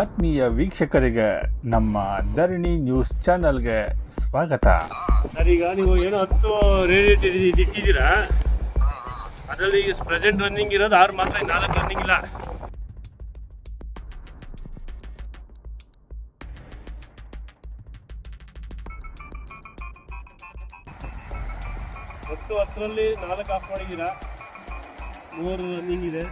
ಆತ್ಮೀಯ ವೀಕ್ಷಕರಿಗೆ ನಮ್ಮ ಧರಣಿ ನ್ಯೂಸ್ ಚಾನಲ್ಗೆ ಸ್ವಾಗತ. ಸರ್, ಈಗ ನೀವು ಏನೋ ಹತ್ತು ರೇಟ್ ಇಟ್ಟಿದ್ದೀರಾ ಅದರಲ್ಲಿ ಪ್ರೆಸೆಂಟ್ ರನ್ನಿಂಗ್ ಇರೋದು ಆರು ಮಾತ್ರ ನಾಲ್ಕು ರನ್ನಿಂಗ್ ಇಲ್ಲ. ಹತ್ತು ಹತ್ತರಲ್ಲಿ ನಾಲ್ಕು ಆಫ್ ಮಾಡಿದ್ದೀರಾ? ಮೂರು ರನ್ನಿಂಗ್ ಇದೆ.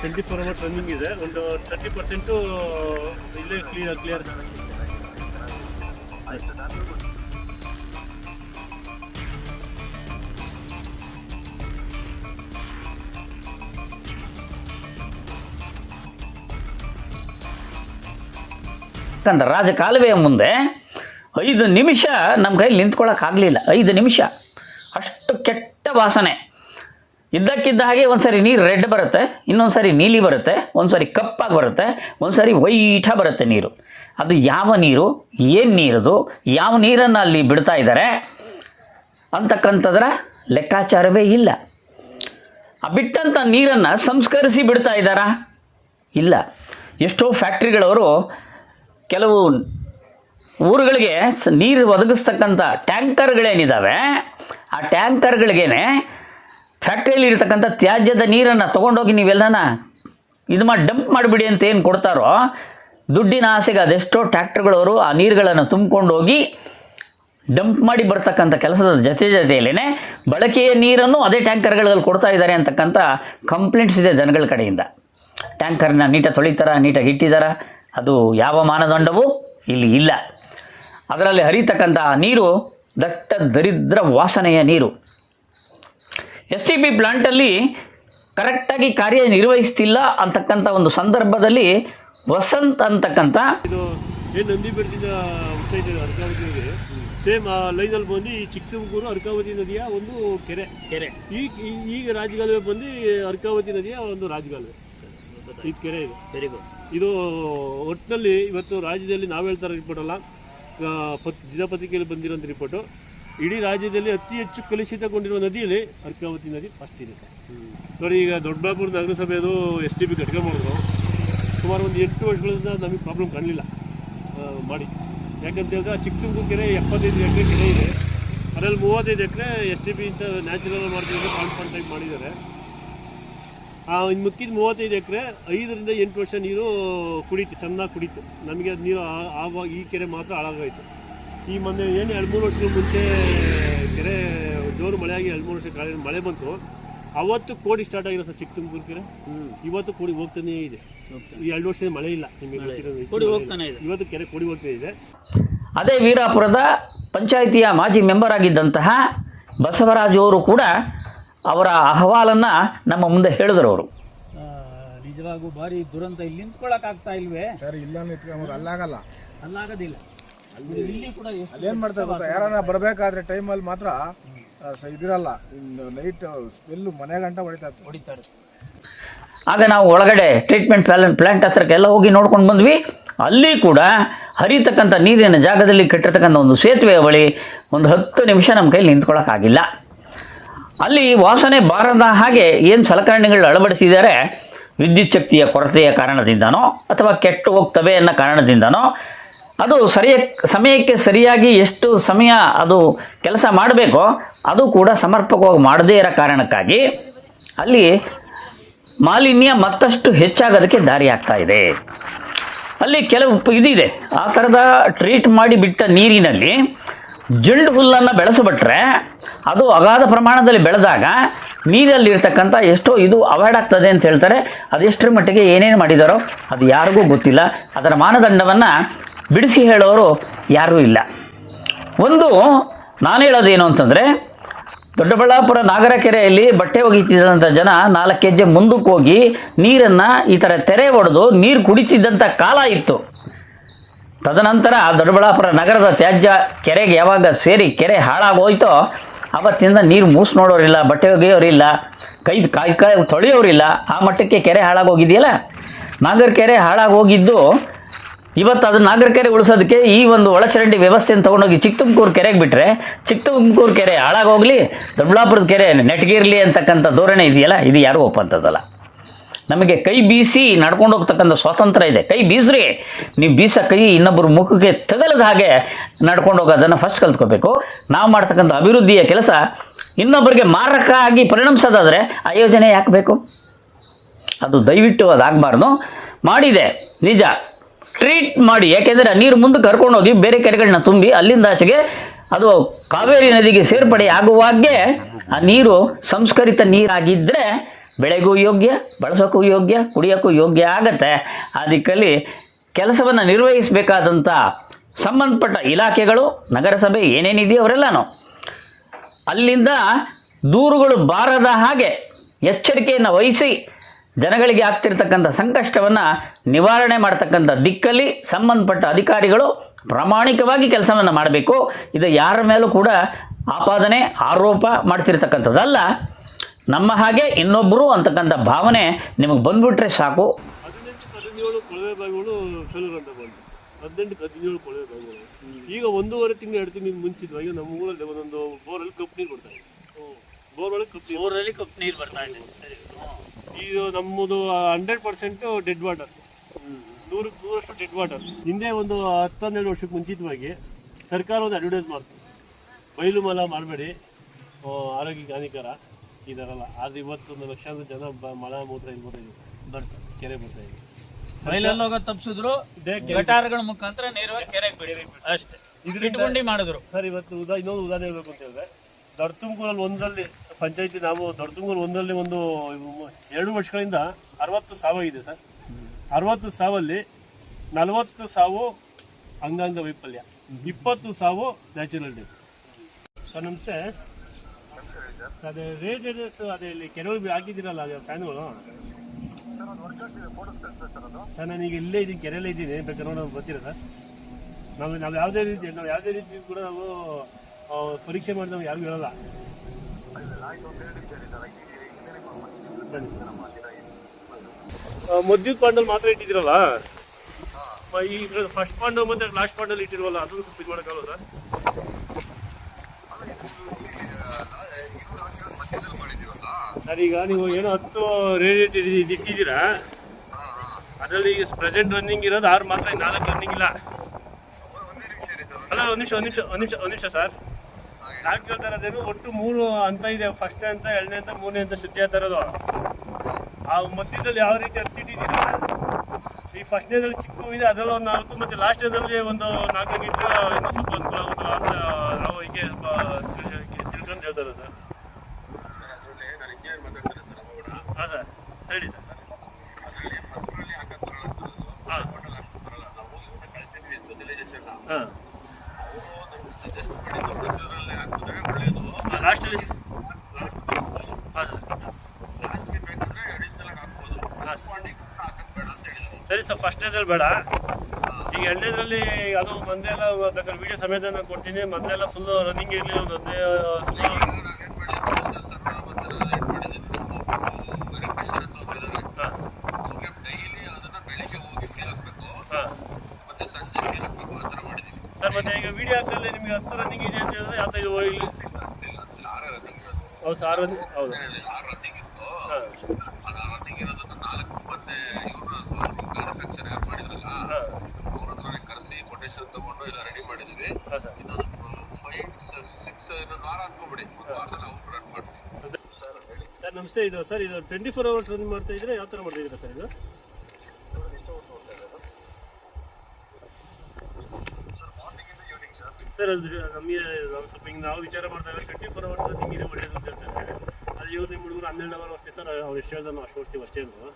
ಟ್ವೆಂಟಿ ಫೋರ್ ಅವರ್ಸ್ ರನ್ನಿಂಗ್ ಇದೆ. ಒಂದು ತರ್ಟಿ ಪರ್ಸೆಂಟು ಇಲ್ಲೇ ಕ್ಲಿಯರ್ ಕ್ಲಿಯರ್ ಯಾಕಂದ್ರೆ ರಾಜಕಾಲುವೆಯ ಮುಂದೆ ಐದು ನಿಮಿಷ ನಮ್ಮ ಕೈಲಿ ನಿಂತ್ಕೊಳ್ಳೋಕ್ಕಾಗಲಿಲ್ಲ ಐದು ನಿಮಿಷ. ಅಷ್ಟು ಕೆಟ್ಟ ವಾಸನೆ. ಇದ್ದಕ್ಕಿದ್ದ ಹಾಗೆ ಒಂದು ನೀರು ರೆಡ್ ಬರುತ್ತೆ ಇನ್ನೊಂದು ಸರಿ ನೀಲಿ ಬರುತ್ತೆ ಒಂದು ಕಪ್ಪಾಗಿ ಬರುತ್ತೆ ಒಂದು ಸಾರಿ ವೈಟ ಬರುತ್ತೆ ನೀರು. ಅದು ಯಾವ ನೀರು, ಏನು ನೀರದು, ಯಾವ ನೀರನ್ನು ಅಲ್ಲಿ ಬಿಡ್ತಾ ಇದ್ದಾರೆ ಅಂತಕ್ಕಂಥದ್ರ ಲೆಕ್ಕಾಚಾರವೇ ಇಲ್ಲ. ಆ ಬಿಟ್ಟಂಥ ನೀರನ್ನು ಸಂಸ್ಕರಿಸಿ ಬಿಡ್ತಾ ಇದ್ದಾರಾ ಇಲ್ಲ. ಎಷ್ಟೋ ಫ್ಯಾಕ್ಟ್ರಿಗಳವರು ಕೆಲವು ಊರುಗಳಿಗೆ ನೀರು ಒದಗಿಸ್ತಕ್ಕಂಥ ಟ್ಯಾಂಕರ್ಗಳೇನಿದ್ದಾವೆ ಆ ಟ್ಯಾಂಕರ್ಗಳಿಗೇನೆ ಫ್ಯಾಕ್ಟ್ರಿಯಲ್ಲಿ ಇರ್ತಕ್ಕಂಥ ತ್ಯಾಜ್ಯದ ನೀರನ್ನು ತೊಗೊಂಡೋಗಿ ನೀವೆಲ್ಲನ ಇದು ಮಾಡಿ ಡಂಪ್ ಮಾಡಿಬಿಡಿ ಅಂತ ಏನು ಕೊಡ್ತಾರೋ, ದುಡ್ಡಿನ ಆಸೆಗೆ ಅದೆಷ್ಟೋ ಟ್ಯಾಕ್ಟ್ರ್ಗಳವರು ಆ ನೀರುಗಳನ್ನು ತುಂಬಿಕೊಂಡು ಹೋಗಿ ಡಂಪ್ ಮಾಡಿ ಬರ್ತಕ್ಕಂಥ ಕೆಲಸದ ಜೊತೆ ಜೊತೆಯಲ್ಲೇ ಬಳಕೆಯ ನೀರನ್ನು ಅದೇ ಟ್ಯಾಂಕರ್ಗಳಲ್ಲಿ ಕೊಡ್ತಾ ಇದ್ದಾರೆ ಅಂತಕ್ಕಂಥ ಕಂಪ್ಲೇಂಟ್ಸ್ ಇದೆ ಜನಗಳ ಕಡೆಯಿಂದ. ಟ್ಯಾಂಕರ್ನ ನೀಟಾಗಿ ತೊಳಿತಾರ ನೀಟಾಗಿ ಇಟ್ಟಿದ್ದಾರ ಅದು ಯಾವ ಮಾನದಂಡವೂ ಇಲ್ಲಿ ಇಲ್ಲ. ಅದರಲ್ಲಿ ಹರಿತಕ್ಕಂಥ ನೀರು ದಟ್ಟ ದರಿದ್ರ ವಾಸನೆಯ ನೀರು. ಎಸ್ ಟಿ ಬಿ ಪ್ಲಾಂಟಲ್ಲಿ ಕರೆಕ್ಟಾಗಿ ಕಾರ್ಯನಿರ್ವಹಿಸ್ತಿಲ್ಲ ಅಂತಕ್ಕಂಥ ಒಂದು ಸಂದರ್ಭದಲ್ಲಿ ವಸಂತ್ ಅಂತಕ್ಕಂಥ ಇದು ಏನು ನಂದಿ ಬೆಟ್ಟದಿಂದ ಅರ್ಕಾವತಿ ಸೇಮ್ ಆ ಲೈನಲ್ಲಿ ಬಂದು ಈ ಚಿಕ್ಕಮಗಳೂರು ಅರ್ಕಾವತಿ ನದಿಯ ಒಂದು ಕೆರೆ. ಕೆರೆ. ಈಗ ಈ- ಈಗ ರಾಜಗಾಲುವೆ ಬಂದು ಅರ್ಕಾವತಿ ನದಿಯ ಒಂದು ರಾಜಗಾಲುವೆ. ಇದು ಕೆರೆ ಇದು. ವೆರಿ ಗುಡ್ ಇದು ಒಟ್ಟಿನಲ್ಲಿ ಇವತ್ತು ರಾಜ್ಯದಲ್ಲಿ ನಾವು ಹೇಳ್ತಾರೆ ರಿಪೋರ್ಟ್ ಅಲ್ಲ ಪತ್ ದಿನಪತ್ರಿಕೆಯಲ್ಲಿ ಬಂದಿರೋಂಥ ರಿಪೋರ್ಟು ಇಡೀ ರಾಜ್ಯದಲ್ಲಿ ಅತಿ ಹೆಚ್ಚು ಕಲುಷಿತಗೊಂಡಿರುವ ನದಿಯಲ್ಲಿ ಅರ್ಕಾವತಿ ನದಿ ಫಸ್ಟ್ ಇದೆ ನೋಡಿ ಈಗ ದೊಡ್ಡಬಳ್ಳಾಪುರ ನಗರಸಭೆದು ಎಸ್ ಟಿ ಬಿ ಮಾಡಿದ್ರು. ಸುಮಾರು ಒಂದು ಎಂಟು ವರ್ಷಗಳಿಂದ ನಮಗೆ ಪ್ರಾಬ್ಲಮ್ ಕಾಣಲಿಲ್ಲ. ಮಾಡಿ. ಯಾಕಂತ ಹೇಳಿದ್ರೆ ಆ ಚಿಕ್ಕಮಗಳೂರು ಕೆರೆ ಎಪ್ಪತ್ತೈದು ಎಕರೆ ಕೆರೆ ಇದೆ. ಅದರಲ್ಲಿ ಮೂವತ್ತೈದು ಎಕರೆ ಎಸ್ ಟಿ ಪಿ ಅಂತ ನ್ಯಾಚುರಲ್ ಮಾಡ್ತೀವಿ ಪಾಯಿಂಟ್ ಪಾಯಿಂಟ್ ಟೈಪ್ ಮಾಡಿದ್ದಾರೆ. ಆ ಇನ್ನು ಮುಕ್ಕಿದ ಮೂವತ್ತೈದು ಎಕರೆ ಐದರಿಂದ ಎಂಟು ವರ್ಷ ನೀರು ಕುಡೀತು ಚೆನ್ನಾಗಿ ಕುಡೀತು. ನಮಗೆ ಅದು ನೀರು ಆವಾಗ ಈ ಕೆರೆ ಮಾತ್ರ ಹಾಳಾಗೋಯ್ತು. ಈ ಮೊನ್ನೆ ಏನು ಎರಡು ಮೂರು ವರ್ಷಗಳ ಮುಂಚೆ ಕೆರೆ ಜೋರು ಮಳೆಯಾಗಿ ಎರಡು ಮೂರು ವರ್ಷ ಕಾಲ ಮಳೆ ಬಂತು. ಅವತ್ತು ಕೋಡಿ ಸ್ಟಾರ್ಟ್ ಆಗಿರೋ ಸರ್ ಚಿಕ್ಕಮಗಳೂರು ಕೆರೆ. ಇವತ್ತು ಕೋಡಿ ಹೋಗ್ತಾನೇ ಇದೆ. ಈ ಎರಡು ವರ್ಷದ ಮಳೆ ಇಲ್ಲ ನಿಮಗೆ ಕೋಡಿ ಹೋಗ್ತಾನೆ ಇಲ್ಲ. ಇವತ್ತು ಕೆರೆ ಕೋಡಿ ಹೋಗ್ತಾ ಇದೆ. ಅದೇ ವೀರಾಪುರದ ಪಂಚಾಯಿತಿಯ ಮಾಜಿ ಮೆಂಬರ್ ಆಗಿದ್ದಂತಹ ಬಸವರಾಜು ಅವರು ಕೂಡ ಅವರ ಅಹವಾಲನ್ನು ನಮ್ಮ ಮುಂದೆ ಹೇಳಿದ್ರು ಅವರು. ನಿಜವಾಗೂ ಭಾರಿ ದುರಂತ ಇಲ್ಲಿ ನಿಂತ್ಕೊಳ್ಳೋಕ್ಕಾಗ್ತಾ ಆಗ್ತಾ ಇಲ್ವೇ? ಸರ್ ಇಲ್ಲ ಅಲ್ಲಾಗಲ್ಲ. ಅಲ್ಲಾಗೋದಿಲ್ಲ. ಅದೇನ್ ಮಾಡ್ತಾರೆ ಗೊತ್ತಾ? ಯಾರನ್ನ ಬರಬೇಕಾದ್ರೆ ಟೈಮಲ್ಲಿ ಮಾತ್ರ ಇದಿರಲ್ಲ. ನೈಟ್ ಸ್ಮೆಲ್ಲು ಮನೆ ಗಂಟ ಹೊಡಿತಾ ಹೊಡಿತಾರೆ. ಆಗ ನಾವು ಒಳಗಡೆ ಟ್ರೀಟ್ಮೆಂಟ್ ಪ್ಲಾನ್ ಪ್ಲ್ಯಾಂಟ್ ಹತ್ರಕ್ಕೆಲ್ಲ ಹೋಗಿ ನೋಡ್ಕೊಂಡು ಬಂದ್ವಿ. ಅಲ್ಲಿ ಕೂಡ ಹರಿತಕ್ಕಂಥ ನೀರಿನ ಜಾಗದಲ್ಲಿ ಕಟ್ಟಿರ್ತಕ್ಕಂಥ ಒಂದು ಸೇತುವೆಯ ಬಳಿ ಒಂದು ಹತ್ತು ನಿಮಿಷ ನಮ್ಮ ಕೈಲಿ ನಿಂತ್ಕೊಳ್ಳೋಕ್ಕಾಗಿಲ್ಲ ಅಲ್ಲಿ ವಾಸನೆ ಬಾರದ ಹಾಗೆ ಏನು ಸಲಕರಣೆಗಳು ಅಳವಡಿಸಿದ್ದಾರೆ? ವಿದ್ಯುತ್ ಶಕ್ತಿಯ ಕೊರತೆಯ ಕಾರಣದಿಂದನೋ ಅಥವಾ ಕೆಟ್ಟು ಹೋಗ್ತವೆ ಅನ್ನೋ ಕಾರಣದಿಂದನೋ ಅದು ಸರಿಯ, ಸಮಯಕ್ಕೆ ಸರಿಯಾಗಿ ಎಷ್ಟು ಸಮಯ ಅದು ಕೆಲಸ ಮಾಡಬೇಕೋ ಅದು ಕೂಡ ಸಮರ್ಪಕವಾಗಿ ಮಾಡದೇ ಇರೋ ಕಾರಣಕ್ಕಾಗಿ ಅಲ್ಲಿ ಮಾಲಿನ್ಯ ಮತ್ತಷ್ಟು ಹೆಚ್ಚಾಗೋದಕ್ಕೆ ದಾರಿ ಆಗ್ತಾ ಇದೆ. ಅಲ್ಲಿ ಕೆಲವು ಇದಿದೆ. ಆ ಥರದ ಟ್ರೀಟ್ ಮಾಡಿ ಬಿಟ್ಟ ನೀರಿನಲ್ಲಿ ಜಂಡು ಹುಲ್ಲನ್ನು ಬೆಳೆಸಿಬಿಟ್ರೆ ಅದು ಅಗಾಧ ಪ್ರಮಾಣದಲ್ಲಿ ಬೆಳೆದಾಗ ನೀರಲ್ಲಿರ್ತಕ್ಕಂಥ ಎಷ್ಟೋ ಇದು ಅವಾಯ್ಡ್ ಆಗ್ತದೆ ಅಂತ ಹೇಳ್ತಾರೆ. ಅದೆಷ್ಟರ ಮಟ್ಟಿಗೆ ಏನೇನು ಮಾಡಿದಾರೋ ಅದು ಯಾರಿಗೂ ಗೊತ್ತಿಲ್ಲ. ಅದರ ಮಾನದಂಡವನ್ನು ಬಿಡಿಸಿ ಹೇಳೋರು ಯಾರೂ ಇಲ್ಲ. ಒಂದು, ನಾನು ಹೇಳೋದೇನು ಅಂತಂದರೆ, ದೊಡ್ಡಬಳ್ಳಾಪುರ ನಾಗರ ಕೆರೆಯಲ್ಲಿ ಬಟ್ಟೆ ಒಗಿತಿದ್ದಂಥ ಜನ ನಾಲ್ಕು ಹೆಜ್ಜೆ ಮುಂದಕ್ಕೆ ಹೋಗಿ ನೀರನ್ನು ಈ ಥರ ತೆರೆ ಹೊಡೆದು ನೀರು ಕುಡಿತಿದ್ದಂಥ ಕಾಲ ಇತ್ತು. ತದನಂತರ ದೊಡ್ಡಬಳ್ಳಾಪುರ ನಗರದ ತ್ಯಾಜ್ಯ ಕೆರೆಗೆ ಯಾವಾಗ ಸೇರಿ ಕೆರೆ ಹಾಳಾಗೋಯ್ತೋ ಆವತ್ತಿಂದ ನೀರು ಮೂಸ್ ನೋಡೋರಿಲ್ಲ, ಬಟ್ಟೆ ಒಗೆಯೋರಿಲ್ಲ, ಕೈ ಕಾಯಿ ಕಾಯಿ ತೊಳೆಯೋರಿಲ್ಲ. ಆ ಮಟ್ಟಕ್ಕೆ ಕೆರೆ ಹಾಳಾಗೋಗಿದೆಯಲ್ಲ? ನಾಗರ ಕೆರೆ ಹಾಳಾಗೋಗಿದ್ದು ಇವತ್ತು ಅದು ನಾಗರಿಕರಿಗೆ ಉಳಿಸೋದಕ್ಕೆ ಈ ಒಂದು ಒಳಚರಂಡಿ ವ್ಯವಸ್ಥೆಯನ್ನು ತೊಗೊಂಡೋಗಿ ಚಿಕ್ಕತುಮಕೂರು ಕೆರೆಗೆ ಬಿಟ್ಟರೆ ಚಿಕ್ಕತುಮಕೂರು ಕೆರೆ ಹಾಳಾಗೋಗ್ಲಿ, ದೊಡ್ಡಬಳ್ಳಾಪುರದ ಕೆರೆ ನೆಟ್ಗಿರಲಿ ಅಂತಕ್ಕಂಥ ಧೋರಣೆ ಇದೆಯಲ್ಲ, ಇದು ಯಾರೂ ಒಪ್ಪಂಥದ್ದಲ್ಲ ನಮಗೆ ಕೈ ಬೀಸಿ ನಡ್ಕೊಂಡು ಹೋಗ್ತಕ್ಕಂಥ ಸ್ವಾತಂತ್ರ್ಯ ಇದೆ. ಕೈ ಬೀಸ್ರಿ, ನೀವು ಬೀಸ ಕೈ ಇನ್ನೊಬ್ಬರ ಮುಖಕ್ಕೆ ತಗಲದ ಹಾಗೆ ನಡ್ಕೊಂಡು ಹೋಗೋದನ್ನು ಫಸ್ಟ್ ಕಲ್ತ್ಕೋಬೇಕು. ನಾವು ಮಾಡ್ತಕ್ಕಂಥ ಅಭಿವೃದ್ಧಿಯ ಕೆಲಸ ಇನ್ನೊಬ್ಬರಿಗೆ ಮಾರಕ ಆಗಿ ಪರಿಣಮಿಸೋದಾದರೆ ಆ ಯೋಜನೆ ಯಾಕೆ ಬೇಕು? ಅದು ದಯವಿಟ್ಟು ಅದಾಗಬಾರ್ದು ಮಾಡಿದೆ, ನಿಜ. ಟ್ರೀಟ್ ಮಾಡಿ, ಯಾಕೆಂದರೆ ನೀರು ಮುಂದೆ ಕರ್ಕೊಂಡು ಹೋಗಿ ಬೇರೆ ಕೆರೆಗಳನ್ನ ತುಂಬಿ ಅಲ್ಲಿಂದ ಆಚೆಗೆ ಅದು ಕಾವೇರಿ ನದಿಗೆ ಸೇರ್ಪಡೆ ಆಗುವಾಗೆ ಆ ನೀರು ಸಂಸ್ಕರಿತ ನೀರಾಗಿದ್ದರೆ ಬೆಳೆಗೂ ಯೋಗ್ಯ, ಬಳಸೋಕ್ಕೂ ಯೋಗ್ಯ, ಕುಡಿಯೋಕ್ಕೂ ಯೋಗ್ಯ ಆಗತ್ತೆ. ಅದಕ್ಕಲ್ಲಿ ದಿಕ್ಕಲ್ಲಿ ಕೆಲಸವನ್ನು ನಿರ್ವಹಿಸಬೇಕಾದಂಥ ಸಂಬಂಧಪಟ್ಟ ಇಲಾಖೆಗಳು, ನಗರಸಭೆ ಏನೇನಿದೆಯೋ ಅವರೆಲ್ಲನೂ ಅಲ್ಲಿಂದ ದೂರುಗಳು ಬಾರದ ಹಾಗೆ ಎಚ್ಚರಿಕೆಯನ್ನು ವಹಿಸಿ ಜನಗಳಿಗೆ ಆಗ್ತಿರ್ತಕ್ಕಂಥ ಸಂಕಷ್ಟವನ್ನು ನಿವಾರಣೆ ಮಾಡ್ತಕ್ಕಂಥ ದಿಕ್ಕಲ್ಲಿ ಸಂಬಂಧಪಟ್ಟ ಅಧಿಕಾರಿಗಳು ಪ್ರಾಮಾಣಿಕವಾಗಿ ಕೆಲಸವನ್ನು ಮಾಡಬೇಕು. ಇದು ಯಾರ ಮೇಲೂ ಕೂಡ ಆಪಾದನೆ, ಆರೋಪ ಮಾಡ್ತಿರ್ತಕ್ಕಂಥದ್ದಲ್ಲ. ನಮ್ಮ ಹಾಗೆ ಇನ್ನೊಬ್ಬರು ಅಂತಕ್ಕಂಥ ಭಾವನೆ ನಿಮಗೆ ಬಂದ್ಬಿಟ್ರೆ ಸಾಕು. ಹದಿನೆಂಟು, ಹದಿನೇಳು ಕೊಳವೆ ಬಾವಿಗಳು ಈಗ ಒಂದೂವರೆ ತಿಂಗಳು ಎರಡು ತಿಂಗಳು ಮುಂಚಿತವಾಗಿ ನಮ್ಮ ಊರಲ್ಲಿ ಒಂದೊಂದು ಬೋರಲ್ಲಿ ಕಪ್ಪು ನೀರು ಕೊಡ್ತಾ ಇದೆ ಬೋರ್ ಒಳಗೆ ಕಪ್ಪು ಊರಲ್ಲಿ ನೀರು ಬರ್ತಾ ಇದೆ. ಈಗ ನಮ್ಮದು ಹಂಡ್ರೆಡ್ ಪರ್ಸೆಂಟ್ ಡೆಡ್ ವಾಟರ್. ನೂರು ನೂರಷ್ಟು ಡೆಡ್ ವಾಟರ್. ಹಿಂದೆ ಒಂದು ಹತ್ತು ಹನ್ನೆರಡು ವರ್ಷಕ್ಕೆ ಮುಂಚಿತವಾಗಿ ಸರ್ಕಾರ ಒಂದು ಅಡ್ವರ್ಟೈಸ್ ಮಾಡ್ತು. ಬಯಲು ಮಲ ಮಾಡಬೇಡಿ. ಆರೋಗ್ಯಕ್ಕೆ ಹಾನಿಕರ. ಈ ಥರ ಎಲ್ಲ. ಆದ್ರೆ ಇವತ್ತೊಂದು ಲಕ್ಷಾಂತರ ಜನ ಬ- ಮಲ ಮೂತ್ರ ಇಲ್ಲಿ ಬರ್ತಾ ಇದೆ. ಬರ್ತಾರೆ ಕೆರೆ ಬರ್ತಾ ಇದೆ. ಬೈಲಲ್ಲಿ ಹೋಗೋ ತಪ್ಸಿದ್ರು ಗಟಾರಗಳ ಮುಖಾಂತರ ನೇರವಾಗಿ ಕೆರೆಗೆ ಬಿಡಿ ಅಷ್ಟೇ. ಇಟ್ಕೊಂಡಿ ಮಾಡಿದ್ರು. ಸರ್ ಇವತ್ತು ಉದಾ ಇನ್ನೊಂದು ಉದಾಹರಣೆ ಹೇಳ್ಬೇಕು ಅಂತ ಹೇಳಿದ್ರೆ ದರ್ತುಮಕೂರಲ್ಲಿ ಒಂದಲ್ಲಿ ಒಂದರಲ್ಲಿ ಪಂಚಾಯತಿ ನಾವು ದೊಡ್ಡ ತುಮಕೂರು ಒಂದರಲ್ಲಿ ಒಂದು ಎರಡು ವರ್ಷಗಳಿಂದ ಅರವತ್ತು ಇದೆ ಸರ್. ಅರವತ್ತು ಸಾವಲ್ಲಿ ನಲವತ್ತು ಸಾವು ಅಂಗಾಂಗ ವೈಫಲ್ಯ, ಇಪ್ಪತ್ತು ಸಾವು ನ್ಯಾಚುರಲ್ ಡೆತ್. ಸರ್, ನಮಸ್ತೆ. ಅದೇ ರೇಟ್ ಅದೇ ಇಲ್ಲಿ ಕೆಲವು ಹಾಕಿದ್ದೀರಲ್ಲ, ಅದೇ ಫ್ಯಾನ್ಗಳು. ಸರ್ ನಾನೀಗ ಇಲ್ಲೇ ಇದ್ದೀನಿ, ಕೆರೆಯಲ್ಲೇ ಇದ್ದೀನಿ, ಬೇಕಾದ್ರೆ ನೋಡೋದು ಗೊತ್ತಿರ ಸರ್. ನಾವು ನಾವು ಯಾವುದೇ ರೀತಿ, ನಾವು ಯಾವುದೇ ರೀತಿ ಕೂಡ ನಾವು ಪರೀಕ್ಷೆ ಮಾಡಿ ನಾವು ಯಾರಿಗೂ ಹೇಳಲ್ಲ. ಬನ್ನಿ ಪಾಂಡಲ್ ಮಾತ್ರ ಇಟ್ಟಿದ್ದೀರಲ್ಲ? ಈ ಫಸ್ಟ್ ಪಾಂಡ ಮತ್ತೆ ಲಾಸ್ಟ್ ಪಾಂಡಲ್ ಇಟ್ಟಿರುವಲ್ಲ, ಅದನ್ನು ಸ್ವಲ್ಪ ಇದು ಮಾಡೋಕ್ಕಾಗಲ್ಲ ಸರ್? ಸರ್, ಈಗ ನೀವು ಏನೋ ಹತ್ತು ರೇಟ್ ಇಟ್ಟಿದ್ದೀರಾ ಅದರಲ್ಲಿ ಈಗ ಪ್ರೆಸೆಂಟ್ ರನ್ನಿಂಗ್ ಇರೋದು ಆರು ಮಾತ್ರ ನಾಲ್ಕು ರನ್ನಿಂಗ್ ಇಲ್ಲ. ಅಲ್ಲ ಒಂದು ನಿಮಿಷ ಒಂದು ನಿಮಿಷ ಒಂದು ನಿಮಿಷ ಒಂದು ನಿಮಿಷ ಸರ್. ನಾನು ಕೇಳ್ತಾ ಇರೋದೇನು ಒಟ್ಟು ಮೂರು ಅಂತ ಇದೆ. ಫಸ್ಟ್ ಅಂತ ಎರಡನೇ ಅಂತ ಮೂರನೇ ಅಂತ ಶುದ್ಧಿ ಇರೋದು ಆ ಮಧ್ಯದಲ್ಲಿ ಯಾವ ರೀತಿ ಹತ್ತಿಟ್ಟಿದ್ದೀರಾ ಈ ಫಸ್ಟ್ನೇದಲ್ಲಿ ಚಿಕ್ಕ ಇದೆ ಅದರಲ್ಲಿ ಒಂದು ನಾಲ್ಕು ಮತ್ತೆ ಲಾಸ್ಟ್ನೇದಲ್ಲಿ ಒಂದು ನಾಲ್ಕು ಇಟ್ಟರೆ ಇನ್ನೂ ಸ್ವಲ್ಪ ಅನುಕೂಲ ಆಗುತ್ತಲ್ಲ ಅಂತ ನಾವು ಹೀಗೆ ತಿಳ್ಕೊಂಡು ಹೇಳ್ತಾರೆ ಸರ್ ಹಾಂ ಸರ್ ಹೇಳಿ ಸರ್ ಹಾಂ ಹಾಂ ಲಾಸ್ಟಲ್ಲಿ ಹಾಂ ಸರ್ ಹಾಂ ಸರಿ ಸರ್ ಬೇಡ ಈಗ ಎರಡನೇದ್ರಲ್ಲಿ ಅದು ಮಂದೆಲ್ಲ ಬೇಕಾದ್ರೆ ವಿಡಿಯೋ ಸಮೇತ ನಾನು ಕೊಡ್ತೀನಿ ಮಂದೆಲ್ಲ ಫುಲ್ ರನ್ನಿಂಗ್ ಇರಲಿ ಒಂದು ಹದಿನೈದು ಸರ್ ಮತ್ತೆ ಈಗ ವಿಡಿಯೋ ಹಾಕಲ್ಲಿ ನಿಮಗೆ ಹತ್ತು ರನ್ನಿಂಗ್ ಇದೆ ಅಂತ ಹೇಳಿದ್ರೆ ಯಾವ ಇದು ಇಲ್ಲಿ ಹೌದು ಸರ್ ರನ್ನಿಂಗ್ ಹೌದು. ಹಾಂ. ನಮಸ್ತೆ, ಇದು ಸರ್, ಇದು ಟ್ವೆಂಟಿ ಫೋರ್ ಅವರ್ಸ್ ರನ್ ಮಾಡ್ತಾ ಇದ್ರೆ ಯಾವ ಥರ ಮಾಡ್ತಾ ಸರ್ ಇದು? ಸರ್, ಅದು ನಮಗೆ ಸ್ವಲ್ಪ ಹಿಂಗೆ ನಾವು ವಿಚಾರ ಇದ್ದಾರೆ ಟ್ವೆಂಟಿ ಫೋರ್ ಅವರ್ಸ್ ನಿಮಗೆ ಒಳ್ಳೇದು ಅಂತ ಹೇಳ್ತಾರೆ ಅದು ಇವ್ರು ನಿಮ್ಮ ಹುಡುಗರು ಹನ್ನೆರಡು ಅವರ್ ಅಷ್ಟೇ ಸರ್, ಅವ್ರು ಎಷ್ಟು ಹೇಳ್ದ ನಾವು ಅಷ್ಟು ಓಡಿಸ್ತೀವಿ ಅಷ್ಟೇ ಅಲ್ವಾ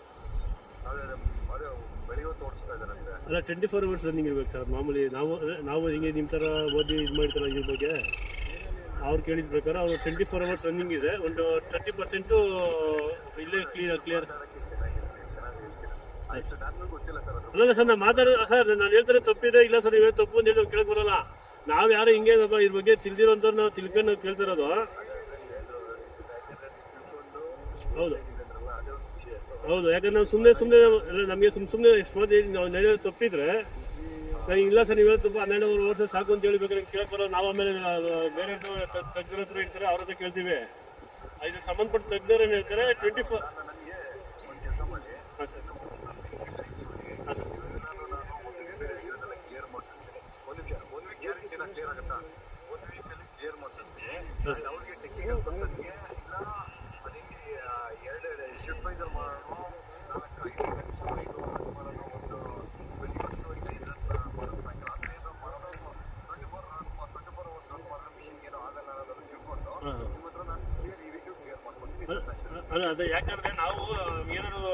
ಅಲ್ಲ ಟ್ವೆಂಟಿ ಫೋರ್ ಅವರ್ಸ್ ರನ್ನಿಂಗ್ ಇರ್ಬೇಕು ಸರ್ ಮಾಮೂಲಿ ನಾವು ನಾವು ಹಿಂಗೆ ನಿಮ್ಮ ಥರ ಓದಿ ಇದು ಮಾಡ್ತಾರೆ ಇದ್ರ ಬಗ್ಗೆ. ಅವ್ರು ಕೇಳಿದ ಪ್ರಕಾರ ಅವರು ಟ್ವೆಂಟಿ ಫೋರ್ ಅವರ್ಸ್ ರನ್ನಿಂಗ್ ಇದೆ. ಒಂದು ತರ್ಟಿ ಪರ್ಸೆಂಟು ಇಲ್ಲೇ ಕ್ಲಿಯರ್ ಕ್ಲಿಯರ್ ಅಲ್ಲ ಸರ್, ನಾನು ಮಾತಾಡೋ ಸರ್ ನಾನು ಹೇಳ್ತಾರೆ ತಪ್ಪಿದೆ ಇಲ್ಲ ಸರ್ ಇವೇ ತಪ್ಪು ಅಂತ ಹೇಳಿ ಕೇಳಕ್ ಬರಲ್ಲ. ನಾವು ಯಾರು ಹಿಂಗೆ ಇದ್ರ ಬಗ್ಗೆ ತಿಳಿದಿರೋಂಥವ್ರು ನಾವು ತಿಳ್ಕೊಂಡು ನಾವು ಕೇಳ್ತಾ ಇರೋದು. ಹೌದು. ಹೌದು. ಯಾಕಂದ್ರೆ ನಾವು ಸುಮ್ಮನೆ ಸುಮ್ಮನೆ ನಮಗೆ ಸುಮ್ಮನೆ ಸುಮ್ಮನೆ ಎಷ್ಟು ನಾವು ನಡೆಯೋದು ತಪ್ಪಿದ್ರೆ ನಾನು ಇಲ್ಲ ಸರ್ ನೀವು ತುಂಬ ಹನ್ನೆರಡು ವರ್ಷ ಸಾಕು ಅಂತ ಹೇಳ್ಬೇಕಾದ್ರೆ ಬೇಕಾದ್ರೆ ಬರೋ ನಾವು ಆಮೇಲೆ ಬೇರೆ ತಜ್ಞರ ಹತ್ರ ಇರ್ತಾರೆ ಅವ್ರ ಹತ್ರ ಕೇಳ್ತೀವಿ. ಇದಕ್ಕೆ ಸಂಬಂಧಪಟ್ಟ ತಜ್ಞರು ಏನು ಹೇಳ್ತಾರೆ ಟ್ವೆಂಟಿ ಫೋರ್ ಹಾಂ ಸರ್. ಅದೇ, ಯಾಕಂದ್ರೆ ನಾವು ಏನಾದ್ರು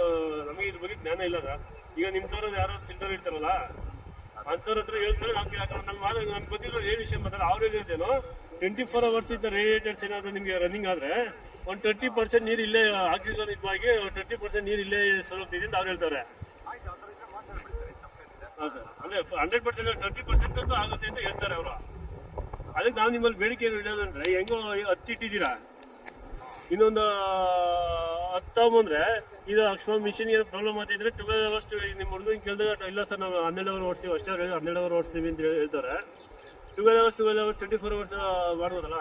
ನಮಗೆ ಇದ್ರ ಬಗ್ಗೆ ಜ್ಞಾನ ಇಲ್ಲ ಸರ್ ಈಗ ನಿಮ್ ತರ ಯಾರು ಚಿಲ್ಡ್ರನ್ ಇರ್ತಾರಲ್ಲ, ಅಂಥವ್ರ ಹತ್ರ ಹೇಳ್ತಾರೆ ನಾವು ಯಾಕಂದ್ರೆ ನಮ್ಮ ಮಾಡ ನಮ್ಗೆ ಗೊತ್ತಿಲ್ಲ ಏನು ವಿಷಯ ಮಾತಾಡ, ಅವ್ರು ಹೇಳಿದ್ದೇನು ಟ್ವೆಂಟಿ ಫೋರ್ ಅವರ್ಸ್ ಇದ್ದ ರೇಡಿಯೇಟರ್ಸ್ ಏನಾದ್ರು ನಿಮಗೆ ರನ್ನಿಂಗ್ ಆದ್ರೆ, ಒಂದು ಟ್ವೆಂಟಿ ಪರ್ಸೆಂಟ್ ನೀರು ಇಲ್ಲೇ ಆಕ್ಸಿಜನ್ ಇದ್ವಾಗಿ ಟ್ವೆಂಟಿ ಪರ್ಸೆಂಟ್ ನೀರು ಇಲ್ಲೇ ಸರೋಗ್ತಿದೆ ಅಂತ ಅವ್ರು ಹೇಳ್ತಾರೆ. ಹಾಂ ಸರ್, ಅಂದ್ರೆ ಹಂಡ್ರೆಡ್ ಪರ್ಸೆಂಟ್ ಟ್ವೆಂಟಿ ಪರ್ಸೆಂಟ್ ಅಂತೂ ಆಗುತ್ತೆ ಅಂತ ಹೇಳ್ತಾರೆ ಅವರು. ಅದಕ್ಕೆ ನಾವು ನಿಮ್ಮಲ್ಲಿ ಬೇಡಿಕೆ ಇಡೋದಂದ್ರೆ, ಹೆಂಗೋ ಹತ್ತಿ ಇಟ್ಟಿದ್ದೀರಾ ಇನ್ನೊಂದು ಹತ್ತು ಬಂದ್ರೆ ಇದು ಅಕ್ಷಮ ಮಿಷಿನ್ ಏನೋ ಪ್ರಾಬ್ಲಮ್ ಆಗ್ತಿದ್ರೆ ಟ್ವೆಲ್ ಅವರ್ಸ್ ನಿಮ್ಮ ಹುಡುಗನ ಕೇಳಿದಾಗ ಇಲ್ಲ ಸರ್ ನಾವು ಹನ್ನೆರಡು ಅವರ್ ಓಡಿಸ್ತೀವಿ ಅಷ್ಟೇ ಅವ್ರು ಹನ್ನೆರಡು ಅವರ್ ಓಡಿಸ್ತೀವಿ ಅಂತ ಹೇಳಿ ಹೇಳ್ತಾರೆ. Twelve hours twelve hours twenty four hours ಮಾಡ್ಬೋದಲ್ಲ?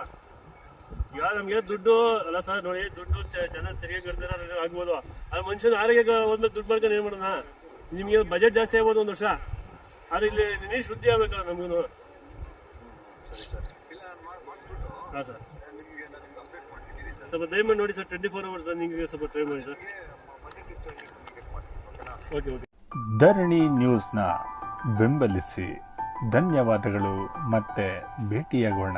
ಈಗ ನಮಗೆ ದುಡ್ಡು ಅಲ್ಲ ಸರ್ ನೋಡಿ ದುಡ್ಡು ಜನ ತೆರಿಗೆ ಕಟ್ತಾರೆ ಆಗ್ಬೋದು. ಅದು ಮನುಷ್ಯನ ಆರೋಗ್ಯ ಒಂದು ದುಡ್ಡು ಮಾಡ್ಕೊಂಡು ಏನು ಮಾಡೋಣ? ನಿಮಗೆ ಬಜೆಟ್ ಜಾಸ್ತಿ ಆಗ್ಬೋದು ಒಂದು ವರ್ಷ. ಆದ್ರೆ ಇಲ್ಲಿ ನೀರು ಶುದ್ಧಿ ಆಗ್ಬೇಕಲ್ಲ ನಮಗೂ ಹಾಂ ಸರ್. ಸ್ವಲ್ಪ ದಯಮಾಡಿ ನೋಡಿ ಸರ್ ಟ್ವೆಂಟಿ ಫೋರ್ ಅವರ್ಸ್ ನಿಮಗೆ ಸ್ವಲ್ಪ ಟ್ರೈ ಮಾಡಿ ಸರ್. ಓಕೆ ಓಕೆ ಧರಣಿ ನ್ಯೂಸ್ನ ಬೆಂಬಲಿಸಿ. ಧನ್ಯವಾದಗಳು ಮತ್ತೆ ಭೇಟಿಯಾಗೋಣ.